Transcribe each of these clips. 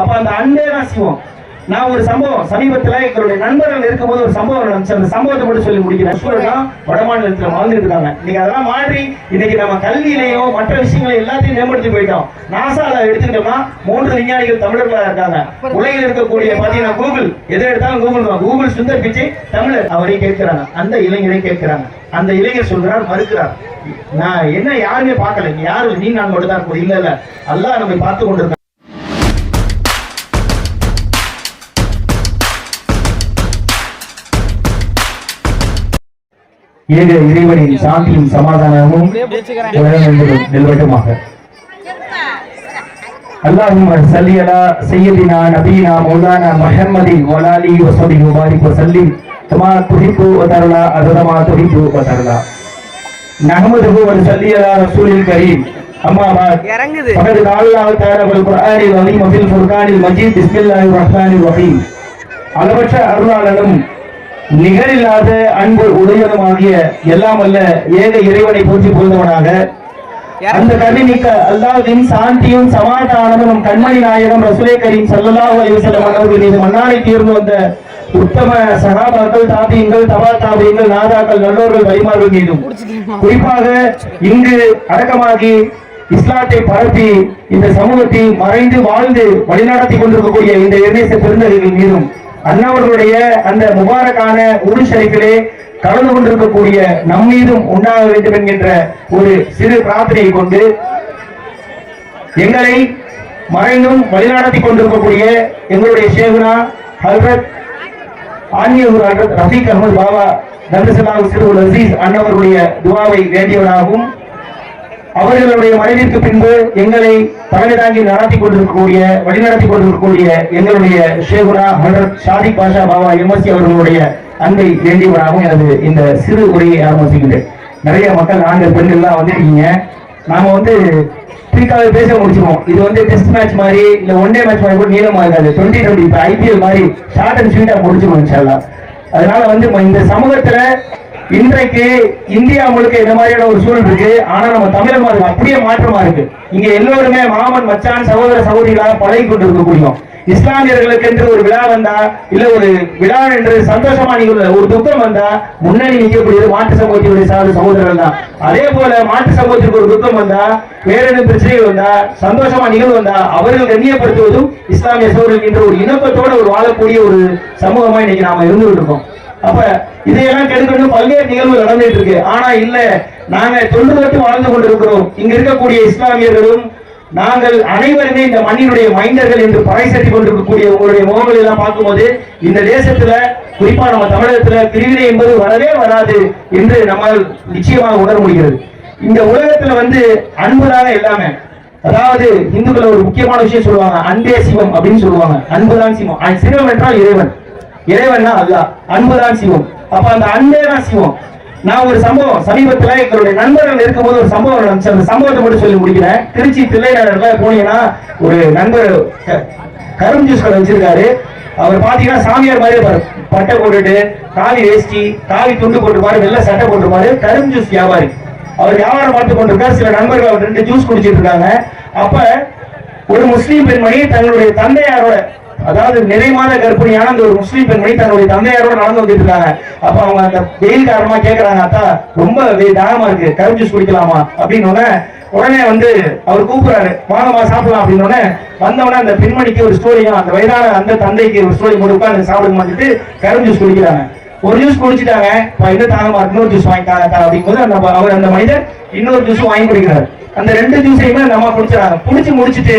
அப்ப அந்த அன்பே தான் சிவம். நான் ஒரு சம்பவம் சமீபத்துல எங்களுடைய நண்பர்கள் இருக்கும்போது ஒரு சம்பவம் நடந்துச்சு. அந்த சம்பவத்தை மட்டும் சொல்லி முடிக்கிறேன். சூழலாம் வட மாநிலத்துல வாழ்ந்துட்டு இருக்காங்க. இன்னைக்கு அதெல்லாம் மாற்றி இன்னைக்கு நம்ம கல்வியிலேயோ மற்ற விஷயங்களையும் எல்லாத்தையும் மேம்படுத்தி போயிட்டோம். நாசால எடுத்துக்கிட்டோம்னா மூன்று விஞ்ஞானிகள் தமிழர்களா இருக்காங்க. உலகில் இருக்கக்கூடிய பாத்தீங்கன்னா கூகுள். எதை எடுத்தாலும் கூகுள் தான். கூகுள் சுந்தர் பிச்சை தமிழர். அவரை கேட்கிறாங்க. அந்த இளைஞரை கேட்கிறாங்க. அந்த இளைஞர் சொல்றார் மறுக்கிறார். நான் என்ன யாருமே பார்க்கல. யாரும் யாரு? நீ நான் மட்டும் தான் இருக்கோம். இல்ல இல்ல. அல்லாஹ் நம்மை பார்த்து கொண்டிருக்கோம் ஏக இறைவனின் சாந்தியும் சமாதானமும் உலகெங்கிலும் நிலவட்டுமாக اللهم صل على سيدنا نبينا مولانا محمد وعلى اله وصحبه وبارك وسلم كما تحب وترضى عدد ما تحب وترضى نحمده ونصلي على رسول الكريم اما بعد இறங்குது فقد قال الله تعالى في القرآن العظيم وفي الفرقان المجيد بسم الله الرحمن الرحيم அளவற்ற அருளாளனும் நிகரில்லாத அன்பு உடையதுமாகிய எல்லாம் அல்ல ஏக இறைவனை போற்றி புரிந்தவனாக அந்த கவி கருணிக்க அல்லாஹ்வின் சாந்தியும் சமாதானமும் நம் கண்மணி நாயகம் ரசுலே கரீம் சல்லல்லாஹு அலைஹி வஸல்லம் அவர்கள் மீது மன்னாரை தீர்ந்து வந்த உத்தம சகாபாக்கள் தாபியங்கள் தபா தாபியங்கள் நாதாக்கள் நல்லோர்கள் வழிமார்கள் மீதும். குறிப்பாக இங்கு அடக்கமாகி இஸ்லாத்தை பரப்பி இந்த சமூகத்தை மறைந்து வாழ்ந்து வழிநடத்தி கொண்டிருக்கக்கூடிய இந்த எண்ணேச பெருந்தகைகள் மீதும் அண்ணாவர்களுடைய அந்த முபாரக்கான உரு ஷரீஃபிலே கலந்து கொண்டிருக்கக்கூடிய நம் மீதும் உண்டாக வேண்டும் என்கின்ற ஒரு சிறு பிரார்த்தனையை கொண்டு எங்களை மறைந்தும் வழிநடத்தி கொண்டிருக்கக்கூடிய எங்களுடைய சேகுனா ஹல்ரத் ஆன்மீக ஹல்ரத் ரஃபீக் அகமது பாபா தந்தசலாவு சிறு அசீஸ் அண்ணவர்களுடைய துவாவை வேண்டியவனாகவும் அவர்களுடைய மறைவிற்கு பின்பு எங்களை தலைமை நடத்தி கொண்டிருக்கக்கூடிய வழிநடத்தி கொண்டிருக்கக்கூடிய எங்களுடைய ஷேகுரா ஹலரத் ஷாதிக் பாஷா பாபா எம்எஸ்சி அவர்களுடைய அன்பை வேண்டியவராகவும் எனது இந்த சிறு உரையை ஆரம்பிச்சுக்கின்றேன். நிறைய மக்கள் நாங்கள் பெண்கள் எல்லாம் நாம வந்து பிரிக்காக பேச முடிச்சிருவோம் இது வந்து டெஸ்ட் மேட்ச் மாதிரி இல்ல ஒன் டே மேட்ச் மாதிரி கூட நீளமா இருக்காது டுவெண்ட்டி டுவெண்ட்டி இப்போ ஐபிஎல் மாதிரி ஷார்ட் அண்ட் ஸ்வீட்டா முடிச்சிருவோம் இன்ஷால்லா அதனால வந்து இந்த சமூகத்துல இன்றைக்கு இந்தியா முழுக்க இந்த மாதிரியான ஒரு சூழல் இருக்கு. ஆனா நம்ம தமிழர் அது அப்படியே மாற்றமா இருக்கு. இங்க எல்லோருமே மாமன் மச்சான் சகோதர சகோதரிகளாக பழகி கொண்டு இருக்கக்கூடியும் இஸ்லாமியர்களுக்கு என்று ஒரு விழா வந்தா இல்ல ஒரு விழா என்று சந்தோஷமா நீங்க ஒரு துக்கம் வந்தா முன்னணி நிற்கக்கூடியது மாற்று சமூகத்தினுடைய சார்ந்த சகோதரர்கள் தான். அதே போல மாட்டு சமூகத்திற்கு ஒரு துக்கம் வந்தா வேற எதுவும் பிரச்சனைகள் வந்தா சந்தோஷமா நிகழ்வு வந்தா அவர்கள் கண்ணியப்படுத்துவதும் இஸ்லாமிய சகோதரர்கள் என்ற ஒரு இணக்கத்தோட ஒரு வாழக்கூடிய ஒரு சமூகமா இன்னைக்கு நாம இருந்துகிட்டு இருக்கோம். அப்ப இதையெல்லாம் கெடுக்கணும் பல்வேறு நிகழ்வுகள் நடந்துட்டு இருக்கு ஆனா இல்ல நாங்க தொன்று தொட்டு வாழ்ந்து கொண்டிருக்கிறோம். இங்க இருக்கக்கூடிய இஸ்லாமியர்களும் நாங்கள் அனைவருமே இந்த மண்ணினுடைய மைண்டர்கள் என்று பறைசட்டி கொண்டிருக்கக்கூடிய உங்களுடைய முகங்களை எல்லாம் பார்க்கும்போது இந்த தேசத்துல குறிப்பா நம்ம தமிழகத்துல பிரிவினை என்பது வரவே வராது என்று நம்மால் நிச்சயமாக உணர முடிகிறது. இந்த உலகத்துல வந்து அன்புதான எல்லாமே. அதாவது இந்துக்கள் ஒரு முக்கியமான விஷயம் சொல்லுவாங்க அன்பே சிவம் அப்படின்னு சொல்லுவாங்க. அன்புதான் சிவம். சிவம் என்றால் இறைவன். இறைவன்னா அல்லா அன்புதான் சிவம் அப்ப அந்த அன்பே தான் சிவம் நான் ஒரு சம்பவம் சமீபத்துல எங்களுடைய நண்பர்கள் இருக்கும்போது ஒரு சம்பவம் நடந்துச்சு. அந்த சம்பவத்தை மட்டும் சொல்லி முடிக்கிறேன். திருச்சி தில்லைநகர்ல போனீங்கன்னா ஒரு நண்பர் கரும் ஜூஸ் கடை வச்சிருக்காரு. அவர் பாத்தீங்கன்னா சாமியார் மாதிரி பட்டை போட்டுட்டு காவி வேஷ்டி காவி துண்டு போட்டுருப்பாரு வெள்ள சட்டை போட்டுருப்பாரு. கரும் ஜூஸ் வியாபாரி. அவர் வியாபாரம் பார்த்து கொண்டிருக்காரு. சில நண்பர்கள் அவர் ரெண்டு ஜூஸ் குடிச்சிட்டு இருக்காங்க. அப்ப ஒரு முஸ்லீம் பெண்மணி தங்களுடைய தந்தையாரோட அதாவது நிறைமாத கர்ப்பிணியான அந்த ஒரு முஸ்லீம் பெண்மணி தன்னுடைய தந்தையாரோட நடந்து வந்துட்டு இருக்காங்க அப்ப அவங்க அந்த வெயில் காரணமா கேக்குறாங்க அத்தா ரொம்ப வெயில் தாகமா இருக்கு. கரும் ஜூஸ் குடிக்கலாமா? அப்படின்னு உடனே உடனே வந்து அவர் கூப்பிடுறாரு வாங்கம்மா சாப்பிடலாம். அப்படின்னு உடனே அந்த பெண்மணிக்கு ஒரு ஸ்டோரியும் அந்த வயதான அந்த தந்தைக்கு ஒரு ஸ்டோரி போட்டு உட்காந்து சாப்பிட மாட்டிட்டு கரும் ஜூஸ் குடிக்கிறாங்க. ஒரு ஜூஸ் குடிச்சிட்டாங்க இப்ப இன்னும் தாகமா இன்னொரு ஜூஸ் வாங்கிட்டாங்க அப்படிங்கும்போது அந்த அவர் அந்த மனிதர் இன்னொரு ஜூஸ் வாங்கி குடிக்கிறாரு. அந்த ரெண்டு ஜூஸையுமே அந்த அம்மா குடிச்சாங்க குடிச்சு முடிச்சிட்டு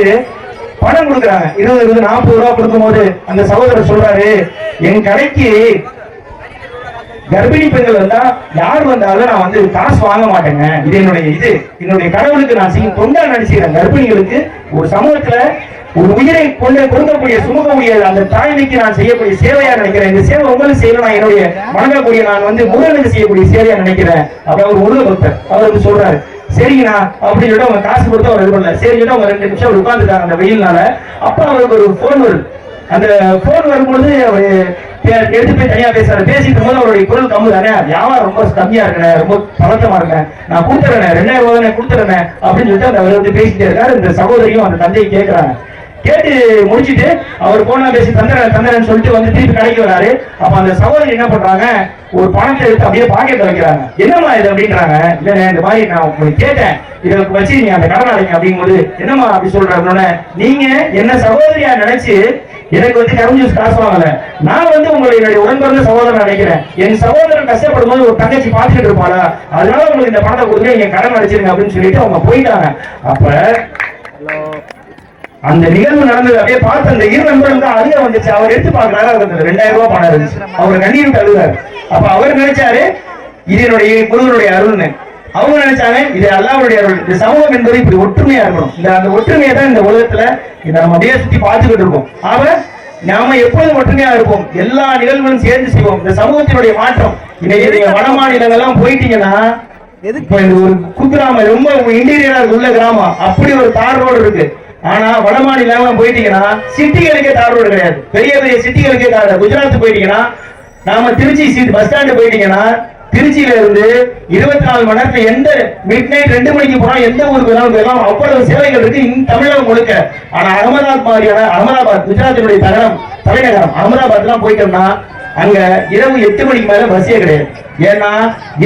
பணம் கொடுக்குறாங்க. இருபது இருபது நாற்பது ரூபா கொடுக்கும்போது அந்த சகோதரர் சொல்றாரு என் கடைக்கு கர்ப்பிணி பெண்கள் வந்தா யார் வந்தாலும் நான் வந்து காசு வாங்க மாட்டேங்க. இது என்னுடைய இது. என்னுடைய கடவுளுக்கு நான் செய்யும் தொண்டா நடிச்சுக்கிறேன் கர்ப்பிணிகளுக்கு ஒரு சமூகத்துல ஒரு உயிரை கொண்டு கொடுக்கக்கூடிய சுமக்கக்கூடிய அந்த தாய்மைக்கு நான் செய்யக்கூடிய சேவையா நினைக்கிறேன். இந்த சேவை உங்களுக்கு செய்யணும். நான் என்னுடைய வணங்கக்கூடிய நான் வந்து முருகனுக்கு செய்யக்கூடிய சேவையா நினைக்கிறேன். அப்ப அவர் முருக பக்தர். அவருக்கு சொல்றாரு சரிங்கண்ணா. அப்படின்னு சொல்லிட்டு அவங்க காசு கொடுத்து அவர் இது பண்ணல. சரி அவங்க ரெண்டு நிமிஷம் அவர் உட்கார்ந்துட்டாங்க அந்த வெயில்னால. அப்ப அவருக்கு ஒரு போன் வருது. அந்த போன் வரும்பொழுது அவர் எடுத்து போய் தனியா பேசுறாரு. பேசிட்டு போது அவருடைய குரல் கம்மு தானே வியாபாரம் ரொம்ப கம்மியா இருக்கேன் ரொம்ப பதட்டமா இருக்கேன் நான் கொடுத்துறேன் ரெண்டாயிரம் ரூபாய் தானே கொடுத்துறேன் அப்படின்னு சொல்லிட்டு அந்த அவர் வந்து பேசிட்டே இருக்காரு. இந்த சகோதரியும் அந்த தந்தையை கேட்கறாங்க கேட்டு முடிச்சுட்டு அவர் போனா பேசி தந்திரன் தந்திரன் சொல்லிட்டு வந்து திருப்பி கடைக்கு வராரு. அப்ப அந்த சகோதரி என்ன பண்றாங்க? ஒரு பணத்தை எடுத்து அப்படியே பாக்கெட்ல வைக்கிறாங்க. என்னம்மா இது அப்படின்றாங்க. இல்ல இந்த மாதிரி நான் உங்களுக்கு கேட்டேன். இதை வச்சு நீங்க அந்த கடன் அடைங்க அப்படிங்கும்போது என்னம்மா அப்படி சொல்றாங்க நீங்க என்ன சகோதரியா நினைச்சு எனக்கு வந்து கரும் ஜூஸ் காசு வாங்கல. நான் வந்து உங்களுடைய உடன்பிறந்த சகோதரன் நினைக்கிறேன் என் சகோதரன் கஷ்டப்படும் போது ஒரு தங்கச்சி பார்த்துட்டு இருப்பாளா? அதனால உங்களுக்கு இந்த பணத்தை கொடுங்க நீங்க கடன் அடைச்சிருங்க அப்படின்னு சொல்லிட்டு அவங்க போயிட்டாங்க. அப்ப அந்த நிகழ்வு நடந்தது அப்படியே பார்த்து அந்த இரு நண்பர்களுக்கு அழுக வந்துச்சு. அவர் எடுத்து பார்க்கறாரு அவருக்கு ரெண்டாயிரம் ரூபாய் பணம் இருந்துச்சு. அவர் கண்ணீர் அழுதாரு அப்ப அவர் நினைச்சாரு இது என்னுடைய குருவனுடைய அருள்னு. அவங்க நினைச்சாங்க இது அல்லாவுடைய அருள். இந்த சமூகம் என்பது இப்படி ஒற்றுமையா இருக்கணும். இந்த அந்த ஒற்றுமையை தான் இந்த உலகத்துல இதை நம்ம அப்படியே சுத்தி பார்த்துக்கிட்டு இருக்கோம். அவ நாம எப்பொழுதும் ஒற்றுமையா இருப்போம். எல்லா நிகழ்வுகளும் சேர்ந்து செய்வோம். இந்த சமூகத்தினுடைய மாற்றம். இன்னைக்கு வட மாநிலங்கள்லாம் போயிட்டீங்கன்னா இப்ப இது ஒரு குக்கிராமம் ரொம்ப இன்டீரியரா உள்ள கிராமம். அப்படி ஒரு தார் ரோடு இருக்கு. ஆனா வட மாநிலம் போயிட்டீங்கன்னா சிட்டிகளுக்கே தார் ரோடு கிடையாது. பெரிய பெரிய சிட்டிகளுக்கே தார் குஜராத் போயிட்டீங்கன்னா நாம திருச்சி சீட் பஸ் ஸ்டாண்டு போயிட்டீங்கன்னா திருச்சியில இருந்து இருபத்தி நாலு மணி நேரத்துல எந்த மிட் நைட் ரெண்டு மணிக்கு போனா எந்த ஊருக்கு வேணாலும் போயிடலாம். அவ்வளவு சேவைகள் இருக்கு இந்த தமிழகம் முழுக்க. ஆனா அகமதாபாத் மாதிரியான அகமதாபாத் குஜராத்தினுடைய நகரம் தலைநகரம் அகமதாபாத் எல்லாம் போயிட்டோம்னா அங்க இரவு எட்டு மணிக்கு மேல பஸ்ஸே கிடையாது. ஏன்னா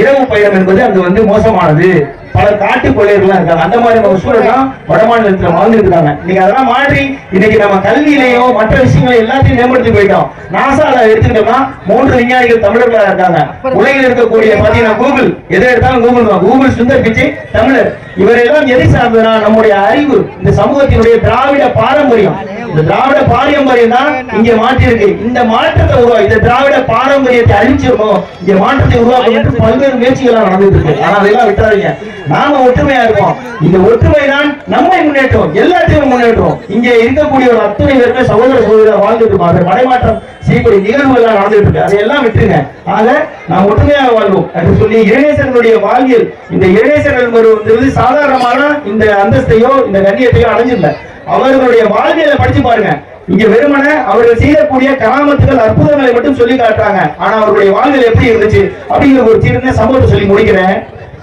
இரவு பயணம் என்பது அங்க வந்து மோசமானது. பல காட்டு கொள்ளையர்கள்லாம் இருக்காங்க. அந்த மாதிரி நம்ம சூழலாம் வட மாநிலத்துல வாழ்ந்துட்டு இருக்காங்க. நீங்க அதெல்லாம் மாற்றி இன்னைக்கு நம்ம கல்வியிலையும் மற்ற விஷயங்களை எல்லாத்தையும் மேம்படுத்தி போயிட்டோம். நாசால எடுத்துக்கிட்டோம்னா மூன்று விஞ்ஞானிகள் தமிழர்களா இருக்காங்க. உலகில் இருக்கக்கூடிய பாத்தீங்கன்னா கூகுள். எதை எடுத்தாலும் கூகுள் தான். கூகுள் சுந்தர் பிச்சை தமிழர். இவரெல்லாம் எதை சார்ந்ததுன்னா நம்முடைய அறிவு. இந்த சமூகத்தினுடைய திராவிட பாரம்பரியம். இந்த திராவிட பாரம்பரியம் தான் இங்க மாற்றி இருக்கு இந்த மாற்றத்தை உருவா இந்த திராவிட பாரம்பரியத்தை அழிச்சிருக்கோம் இங்க மாற்றத்தை உருவாக்கணும் பல்வேறு முயற்சிகள் நடந்துட்டு இருக்கு. ஆனா அதெல்லாம் விட்டாதீங்க நாம ஒற்றுமையா இருப்போம். இந்த ஒற்றுமை தான் நம்மை முன்னேற்றம் எல்லாத்தையும் முன்னேற்றம். இங்க இருக்கக்கூடிய ஒரு அத்தனை பேருமே சகோதர சகோதரர் வாழ்ந்துட்டு இருப்பாங்க மடைமாற்றம் செய்யக்கூடிய நிகழ்வுகள் எல்லாம் நடந்துட்டு இருக்கு. அதையெல்லாம் விட்டுருங்க. ஆக நாம் ஒற்றுமையாக வாழ்வோம் என்று சொல்லி இளைஞர்களுடைய வாழ்வியல் இந்த இளைஞர்கள் வந்து சாதாரணமான இந்த அந்தஸ்தையோ இந்த கண்ணியத்தையோ அடைஞ்சிடல. அவர்களுடைய வாழ்வியலை படிச்சு பாருங்க. இங்க வெறுமன அவர்கள் செய்யக்கூடிய கராமத்துகள் அற்புதங்களை மட்டும் சொல்லி காட்டுறாங்க. ஆனா அவருடைய வாழ்வில் எப்படி இருந்துச்சு? அப்படிங்கிற ஒரு சின்ன சம்பவத்தை சொல்லி முடிக்கிறேன்.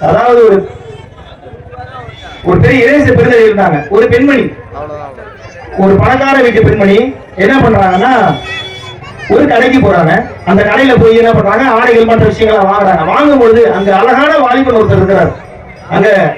அதாவது ஒரு ஒரு பெரிய இளைஞர் பெருந்தகை இருந்தாங்க. ஒரு பெண்மணி. ஒரு பணக்கார வீட்டு பெண்மணி என்ன பண்றாங்கன்னா ஒரு கடைக்கு போறாங்க. அந்த கடையில போய் என்ன பண்றாங்க? ஆடைகள் மற்ற விஷயங்களை வாங்குறாங்க. வாங்கும் பொழுது அங்க அழகான வாலிபன் ஒருத்தர் இருக்கிறார். அங்க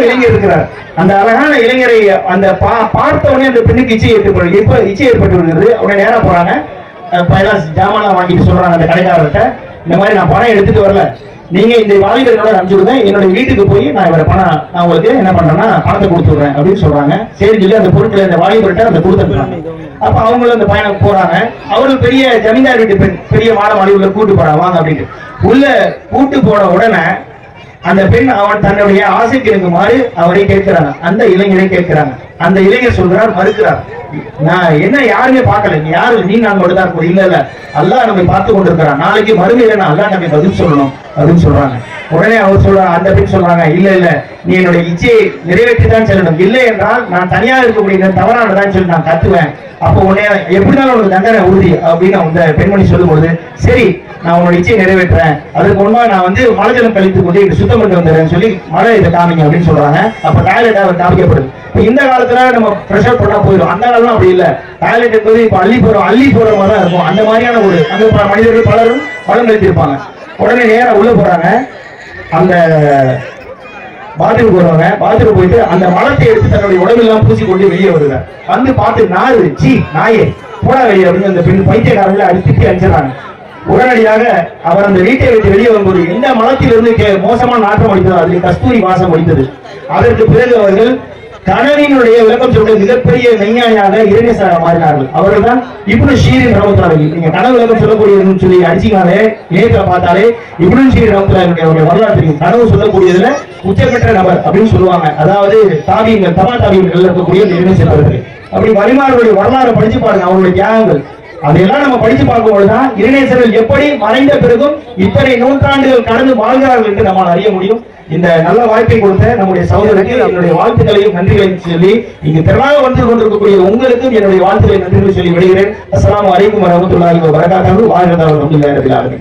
இளைஞர் இருக்கிறார். அந்த அழகான இளைஞரை அந்த பா- பார்த்த உடனே அந்த பெண்ணுக்கு இச்சை ஏற்பட்டு இப்ப இச்சை ஏற்பட்டு விடுகிறது. உடனே நேரம் போறாங்க. அஹ் ஜாமான் வாங்கிட்டு சொல்றாங்க அந்த கடைக்காரர்கிட்ட. இந்த மாதிரி நான் பணம் எடுத்துட்டு வரல. நீங்க இந்த வாலிபர்களோட அனுப்பிச்சு என்னோட வீட்டுக்கு போய் நான் இவரை பணம் நான் உங்களுக்கு என்ன பண்றேன்னா பணத்தை கொடுத்துடுறேன் அப்படின்னு சொல்றாங்க. சரி சொல்லி அந்த பொருட்களை அந்த வாலிபர்கிட்ட அந்த கொடுத்துருக்காங்க அப்ப அவங்களும் அந்த பயணம் போறாங்க. அவர்கள் பெரிய ஜமீன்தார் வீட்டு பெண் பெரிய மாட மாடி உள்ள கூட்டு போறாங்க. வாங்க அப்படின்ட்டு. உள்ள கூட்டு போன உடனே அந்த பெண் அவன் தன்னுடைய ஆசைக்கு இருக்குமாறு அவரை கேட்கிறாங்க. அந்த இளைஞரை கேட்கிறாங்க. அந்த இளைஞர் சொல்றார் மறுக்கிறார். நான் என்ன யாருமே பார்க்கல. நீ யாரு? நீ நான் மட்டும் தான் இல்ல இல்ல. அல்லாஹ் நம்மை பார்த்து கொண்டிருக்கிறான். நாளைக்கு மறுமையில நான் அல்லாஹ் நம்மை பதில் சொல்லணும் அப்படின்னு சொல்றாங்க. உடனே அவர் சொல்ற அந்த பெண் சொல்றாங்க இல்ல இல்ல. நீ என்னுடைய இச்சையை நிறைவேற்றி தான் செல்லணும். இல்லை என்றால் நான் தனியா இருக்கக்கூடிய தவறானதான் சொல்லி நான் கத்துவேன். அப்போ உடனே எப்படினாலும் உனக்கு தண்டனை உறுதி. அப்படின்னு அந்த பெண்மணி சொல்லும்போது சரி நான் உன்னோட இச்சையை நிறைவேற்றுறேன். அதுக்கு முன்பாக நான் வந்து மலஜலம் கழித்து கொண்டு இங்க சுத்தம் பண்ணி வந்துடுறேன் சொல்லி மழை இதை காமிங்க அப்படின்னு சொல்றாங்க. அப்ப டாய்லெட் அவர் காமிக்கப்படுது இப்போ இந்த காலத்துல நம்ம ப்ரெஷர் பண்ணா போயிடும். அந்த காலம் அப்படி இல்ல. டாய்லெட் என்பது இப்ப அள்ளி போறோம் அள்ளி போற மாதிரி தான் இருக்கும். அந்த மாதிரியான ஒரு அந்த மனிதர்கள் பலரும் பலம் கழித்திருப்பாங்க. உடனே நேரா உள்ள போறாங்க. அந்த பாத்ரூம் போறவங்க பாத்ரூம் போயிட்டு அந்த மலத்தை எடுத்து தன்னுடைய உடம்பெல்லாம் பூசி கொண்டு வெளியே வருவார் வந்து பார்த்து நாரு சீ நாயே போடா வெளியே அப்படின்னு அந்த பெண் பைத்தியக்காரங்களை அடித்துட்டு அடிச்சிடறாங்க. உடனடியாக அவர் அந்த வீட்டை விட்டு வெளியே வரும்போது எந்த மலத்திலிருந்து கே- மோசமான நாற்றம் அடித்ததோ? அதில் கஸ்தூரி வாசம் அடித்தது. அதற்கு பிறகு அவர்கள் கணவனுடைய விளக்கம் சொல்ற மிகப்பெரிய விஞ்ஞானியாக இறைநேசராக மாறினார்கள். அவர்கள் தான் இப்படி ஷீரின் ரவுத்தாரி நீங்க கனவு விளக்கம் சொல்லக்கூடியதுன்னு சொல்லி அடிச்சிங்கனாலே நேரத்துல பார்த்தாலே இப்படி ஷீரின் ரமத்துலாவினுடைய அவருடைய வரலாறு தெரியும். கனவு சொல்லக்கூடியதுல உச்சபெற்ற நபர் அப்படின்னு சொல்லுவாங்க. அதாவது தாபியங்கள் தபா தாபியங்கள் இருக்கக்கூடிய இந்த அவர்கள். அப்படி வரிமார்களுடைய வரலாறு படிச்சு பாருங்க அவருடைய தியாகங்கள். அதையெல்லாம் நம்ம படிச்சு பார்க்கும்பொழுதுதான் இறைநேசர்கள் எப்படி மறைந்த பிறகும் இத்தனை நூற்றாண்டுகள் கடந்து வாழ்கிறார்கள் என்று நம்மால் அறிய முடியும். இந்த நல்ல வாய்ப்பை கொடுத்த நம்முடைய சகோதரருக்கு என்னுடைய வாழ்த்துக்களையும் நன்றிகளையும் சொல்லி இங்கு திறனாக வந்து கொண்டிருக்கக்கூடிய உங்களுக்கும் என்னுடைய வாழ்த்துக்களை நன்றிகளை சொல்லி விடுகிறேன். அஸ்ஸலாமு அலைக்கும் வரமத்துல்லாஹி வபரகாத்துஹு. நேரத்தில் தவறு